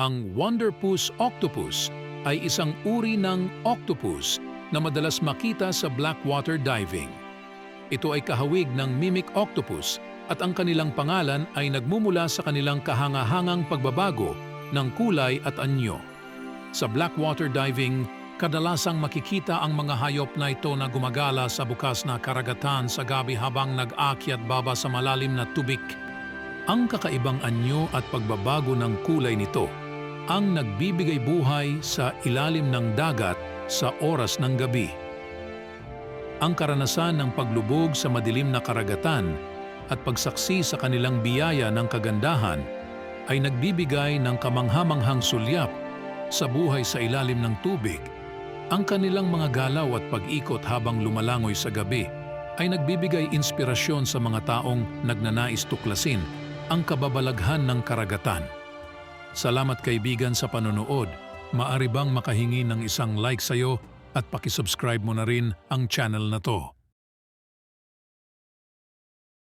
Ang Wonderpus octopus ay isang uri ng octopus na madalas makita sa blackwater diving. Ito ay kahawig ng mimic octopus at ang kanilang pangalan ay nagmumula sa kanilang kahangahangang pagbabago ng kulay at anyo. Sa blackwater diving, kadalasang makikita ang mga hayop na ito na gumagala sa bukas na karagatan sa gabi habang nag-akyat baba sa malalim na tubig. Ang kakaibang anyo at pagbabago ng kulay nito ang nagbibigay buhay sa ilalim ng dagat sa oras ng gabi. Ang karanasan ng paglubog sa madilim na karagatan at pagsaksi sa kanilang biyaya ng kagandahan ay nagbibigay ng kamanghamanghang sulyap sa buhay sa ilalim ng tubig. Ang kanilang mga galaw at pag-ikot habang lumalangoy sa gabi ay nagbibigay inspirasyon sa mga taong nagnanais tuklasin ang kababalaghan ng karagatan. Salamat kaibigan sa panonood. Maari bang makahingi ng isang like sa'yo at pakisubscribe mo na rin ang channel na to.